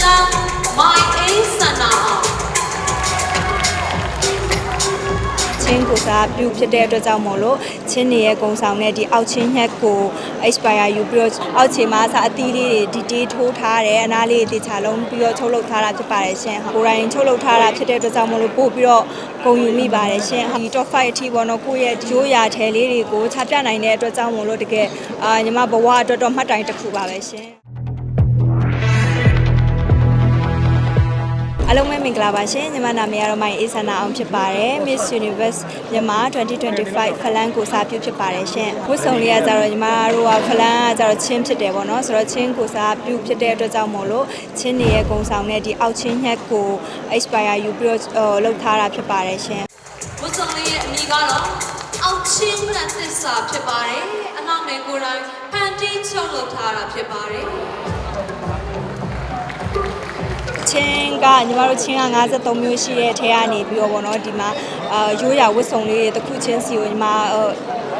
Flam My A Sana ချင်းကိုစားပြုဖြစ်တဲ့အတွက်ကြောင့်မို့လို့ချင်းနေရဲ့ဂုံဆောင်နဲ့ဒီအောက်ချင်းညက်ကို expire ယူပြီးတော့အောက်ခြေမှာအစားအသီးလေးတွေဒီတေးထိုးထားတယ်အနားလေးတွေတေချာလုံးပြီးတော့ချုပ်လုပ်ထားတာဖြစ်ပါတယ်ရှင်။ကိုယ်တိုင်ချုပ်လုပ်ထားတာဖြစ်တဲ့အတွက်ကြောင့်မို့လို့ပို့ပြီးတော့ဂုံယူမိပါတယ်ရှင်။ဒီ top 5အထိပေါ့နော်ကိုယ့်ရဲ့ရိုးရာထဲလေးတွေကိုချပြနိုင်တဲ့အတွက်ကြောင့်မို့လို့တကယ်အာညီမဘဝအတွက်တော့မှတ်တိုင်တစ်ခုပါပဲရှင်။ အားလုံးပဲမင်္ဂလာပါရှင်ညီမနာမည်ကတော့မိုင်အေးဆန္ဒအောင်ဖြစ်ပါတယ် Miss Universe မြန်မာ2025ဖလန်ကိုစားပြုဖြစ်ပါတယ်ရှင်ဝတ်စုံလေးကကြတော့ညီမတို့ကဖလန်ကကြတော့ချင်းဖြစ်တယ်ပေါ့နော်ဆိုတော့ချင်းကိုစားပြုဖြစ်တဲ့အတွက်ကြောင့်မို့လို့ချင်းနေရဲ့ဂုံဆောင်နဲ့ဒီအောက်ချင်းညက်ကို expire ယူပြီးတော့လှုပ်ထားတာဖြစ်ပါတယ်ရှင်ဝတ်စုံလေးရဲ့အမည်ကတော့အောက်ချင်းမသစ္စာဖြစ်ပါတယ်အနောက်မေကိုယ်တိုင်ဖန်တီးချုပ်လုပ်ထားတာဖြစ်ပါတယ် ချင်းကညီမတို့ချင်းက53မျိုးရှိတဲ့ထဲကနေပြီးတော့ဗောနော်ဒီမှာအာရိုးရာဝတ်စုံလေးတွေတစ်ခုချင်းစီကိုညီမ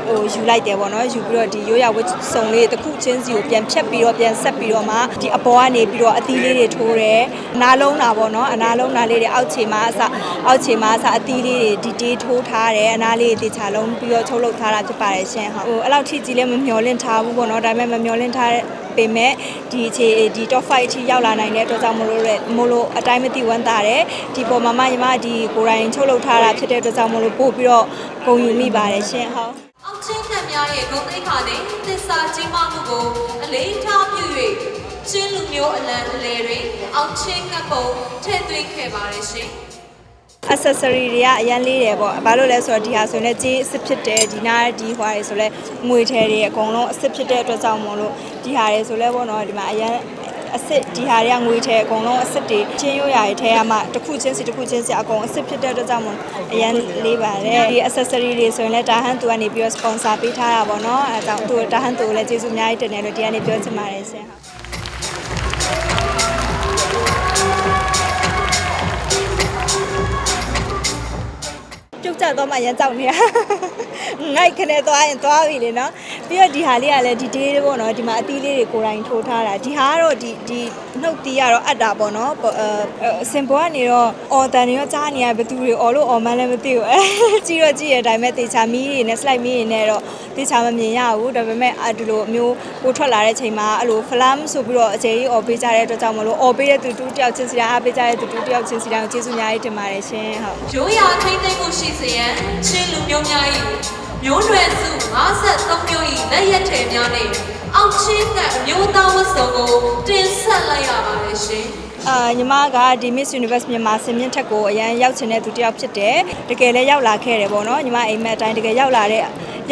ဟိုယူလိုက်တယ်ဗောနော်ယူပြီးတော့ဒီရိုးရာဝတ်စုံလေးတစ်ခုချင်းစီကိုပြန်ဖြတ်ပြီးတော့ပြန်ဆက်ပြီးတော့မှဒီအပေါ်ကနေပြီးတော့အသီးလေးတွေထိုးတယ်အနာလုံးတာဗောနော်အနာလုံးတာလေးတွေအောက်ခြေမှာအစအောက်ခြေမှာအစအသီးလေးတွေဒီတေးထိုးထားတယ်အနာလေးတွေတေချာလုံးပြီးတော့ချုပ်လုပ်ထားတာဖြစ်ပါတယ်ရှင်ဟုတ်ဟိုအဲ့လောက်ထိကြီးလည်းမမျောလင့်ထားဘူးဗောနော်ဒါပေမဲ့မမျောလင့်ထားတဲ့ပေမဲ့ဒီအခြေဒီ top 5အထိရောက်လာနိုင်တဲ့အတွက်ကြောင့်မလို့လည်းမလို့အတိုင်းမသိဝမ်းသာတယ်ဒီပေါ်မှာမှညီမဒီကိုယ်တိုင်ချုပ်လုပ်ထားတာဖြစ်တဲ့အတွက်ကြောင့်မလို့ပို့ပြီးတော့ဂုဏ်ယူမိပါတယ်ရှင်ဟုတ် အောက်ချင်းသက်များရဲ့ဂုဏ်သိက္ခာနဲ့သစ္စာကြီးမားမှုကိုအလေးထားပြု၍ချင်းလူမျိုးအလံအလဲတွင်အောက်ချင်းကပ်ပုံထည့်သွင်းခဲ့ပါတယ်ရှင် accessory တွေကအရန်လေးတယ်ပေါ့ဘာလို့လဲဆိုတော့ဒီဟာဆိုရင်လည်းကြေးအစ်စ်ဖြစ်တယ်ဒီနာဒီဟွာတွေဆိုလဲငွေထဲတွေအကုန်လုံးအစ်စ်ဖြစ်တဲ့အတွက်ကြောင့်မို့လို့ဒီဟာတွေဆိုလဲပေါ့နော်ဒီမှာအရန် အစ်စ်ဒီဟာတွေကငွေထဲအကုန်လုံးအစ်စ်တွေချင်းရိုးရာတွေထဲကမှတစ်ခုချင်းစီတစ်ခုချင်းစီအကုန်အစ်စ်ဖြစ်တဲ့အတွက်ကြောင့်မို့အရန်လေးပါတယ်ဒီ accessory တွေဆိုရင်လည်းတာဟန်သူကနေပြီးတော့ sponsor ပေးထားတာပေါ့နော်အဲဒါကြောင့်သူတာဟန်သူကိုလည်းကျေးဇူးအများကြီးတင်တယ်လို့ဒီကနေပြောချင်ပါတယ်ရှ ပြုတ်ကြတော့မှရမ်းကြောက်နေတာငိုက်ခနဲ့သွားရင်သွားပြီလေနော်ပြီးတော့ဒီဟာလေးကလည်းဒီဒေးပေါ့နော်ဒီမှာအသီးလေးတွေကိုယ်တိုင်ထိုးထားတာဒီဟာကတော့ဒီဒီနှုတ်တီးကတော့အပ်တာပေါ့နော်အဲစင်ပေါ်ကနေတော့အော်တန်တွေရောကြားနေရဘသူတွေအော်လို့အော်မှန်းလည်းမသိဘူးအဲကြည့်တော့ကြည့်ရတဲ့အတိုင်းပဲတေချာမီးတွေနဲ့ slide မီးတွေနဲ့တော့တေချာမမြင်ရဘူးဒါပေမဲ့အဒီလိုမျိုးကိုထွက်လာတဲ့ချိန်မှာအဲ့လို flam ဆိုပြီးတော့အကျေကြီးအော်ပေးကြတဲ့အတွက်ကြောင့်မလို့အော်ပေးတဲ့သူတူတယောက်ချင်းစီတိုင်းအားပေးကြတဲ့သူတူတယောက်ချင်းစီတိုင်းကိုကျေးဇူးအများကြီးတင်ပါတယ်ရှင်ဟုတ်ရိုးရာထိမ့်သိမ့်မှုရှိစေရန်ချင်းလူမျိုးများ၏မျိုးနွယ်စု53မျိုး၏လက်ရက်ထည်များနှင့်အောက်ချင်းကအမျိုးသားဝတ်စုံကိုတင်ဆက်လိုက်ရပါတယ်ရှင်အာညီမကဒီ Miss Universe မြန်မာစင်မြင့်ထက်ကိုအရန်ရောက်ချင်တဲ့သူတစ်ယောက်ဖြစ်တယ်တကယ်လည်းရောက်လာခဲ့တယ်ပေါ့နော်ညီမအိမ်မက်အတိုင်းတကယ်ရောက်လာတဲ့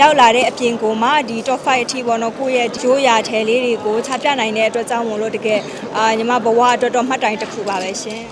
ရောက်လာတဲ့အပြင်ကိုမှဒီ top 5အထိပေါ့နော်ကိုယ့်ရဲ့ရိုးရာထဲလေးတွေကိုချပြနိုင်တဲ့အတွက်ကြောင့်မို့လို့တကယ်အာညီမဘဝအတွက်တော့မှတ်တိုင်တစ်ခုပါပဲရှင်